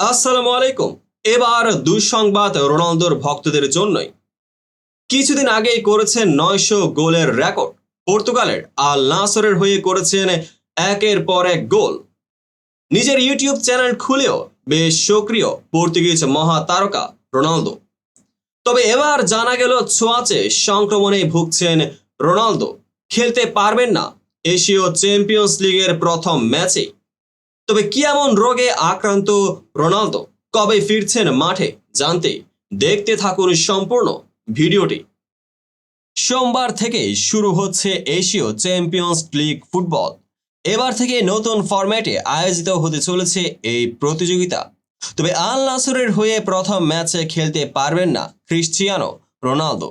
আসসালামু আলাইকুম। এবার দুঃসংবাদ রোনালদোর ভক্তদের জন্যই। কিছুদিন আগেই করেছেন নয়শো গোলের রেকর্ড। পর্তুগালের আল নাসরের হয়ে করেছেন একের পর এক গোল। নিজের ইউটিউব চ্যানেল খুলেও বেশ সক্রিয় পর্তুগিজ মহা তারকা রোনালদো। তবে এবার জানা গেল ছোঁয়াচে সংক্রমণে ভুগছেন রোনালদো। খেলতে পারবেন না এশীয় চ্যাম্পিয়ন্স লিগের প্রথম ম্যাচে তবে কি এমন রোগে আক্রান্ত রোনালদো? কবে ফিরছেন মাঠে? জানতে দেখতে থাকুন সম্পূর্ণ ভিডিওটি। সোমবার থেকে শুরু হচ্ছে এশীয় চ্যাম্পিয়ন্স লিগ ফুটবল। এবার থেকে নতুন ফরম্যাটে আয়োজিত হতে চলেছে এই প্রতিযোগিতা। তবে আল নাসরের হয়ে প্রথম ম্যাচে খেলতে পারবেন না ক্রিশ্চিয়ানো রোনালদো।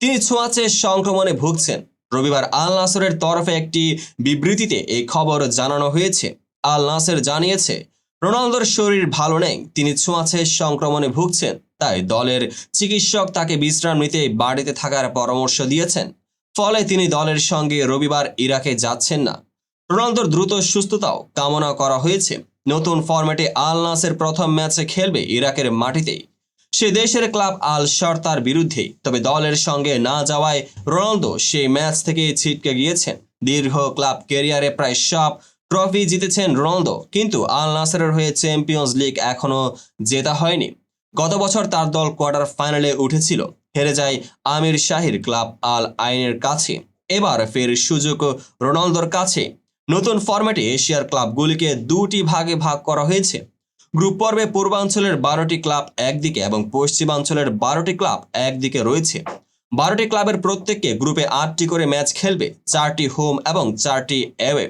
তিনি ছোঁয়াচে সংক্রমণে ভুগছেন। রবিবার আল নাসরের তরফে একটি বিবৃতিতে এই খবর জানানো হয়েছে। আল নাসের জানিয়েছে, রোনালদোর শরীর ভালো নেই, তিনি ছোঁয়াচে সংক্রমণে ভুগছেন, তাই দলের চিকিৎসক তাকে বিশ্রাম নিতে বাড়িতে থাকার পরামর্শ দিয়েছেন। ফলে তিনি দলের সঙ্গে রবিবার ইরাকে যাচ্ছেন না। রোনালদোর দ্রুত সুস্থতাও কামনা করা হয়েছে। নতুন ফরম্যাটে আল নাসের প্রথম ম্যাচে খেলবে ইরাকের মাটিতে সে দেশের ক্লাব আল শর্তার বিরুদ্ধে, তবে দলের সঙ্গে না যাওয়ায় রোনালদো সেই ম্যাচ থেকে ছিটকে গিয়েছেন। দীর্ঘ ক্লাব ক্যারিয়ারে প্রায় সব ট্রফি জিতেছেন রোনালদো, কিন্তু আল নাসেরের হয়ে চ্যাম্পিয়ন্স লিগ এখনও জেতা হয়নি। গত বছর তার দল কোয়ার্টার ফাইনালে উঠেছিল, হেরে যায় আমির শাহির ক্লাব আল আইনের কাছে। এবার ফের সুযোগ রোনালদোর কাছে। নতুন ফরম্যাটে এশিয়ার ক্লাবগুলিকে দুটি ভাগে ভাগ করা হয়েছে। গ্রুপ পর্বে পূর্বাঞ্চলের বারোটি ক্লাব একদিকে এবং পশ্চিমাঞ্চলের বারোটি ক্লাব একদিকে রয়েছে। বারোটি ক্লাবের প্রত্যেককে গ্রুপে আটটি করে ম্যাচ খেলবে, চারটি হোম এবং চারটি অ্যাওয়ে।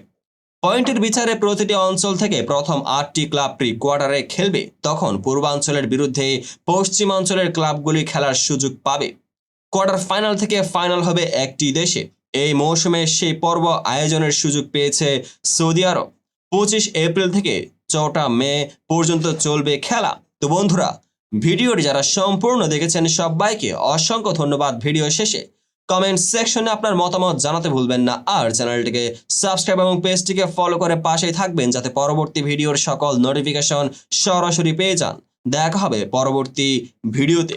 পয়েন্টের বিচারে প্রতিটি অঞ্চল থেকে প্রথম আটটি ক্লাব প্রি কোয়ার্টারে খেলবে। তখন পূর্বাঞ্চলের বিরুদ্ধে পশ্চিমাঞ্চলের ক্লাবগুলি খেলার সুযোগ পাবে। কোয়ার্টার ফাইনাল থেকে ফাইনাল হবে একটি দেশে। এই মৌসুমে সেই পর্ব আয়োজনের সুযোগ পেয়েছে সৌদি আরব। পঁচিশ এপ্রিল থেকে চৌঠা মে পর্যন্ত চলবে খেলা। তো বন্ধুরা, ভিডিওটি যারা সম্পূর্ণ দেখেছেন সবাইকে অসংখ্য ধন্যবাদ ভিডিও শেষে। কমেন্ট সেকশনে আপনার মতামত জানাতে ভুলবেন না। আর চ্যানেলটিকে সাবস্ক্রাইব এবং পেজটিকে ফলো করে পাশেই থাকবেন, যাতে পরবর্তী ভিডিওর সকল নোটিফিকেশন সরাসরি পেয়ে যান। দেখা হবে পরবর্তী ভিডিওতে।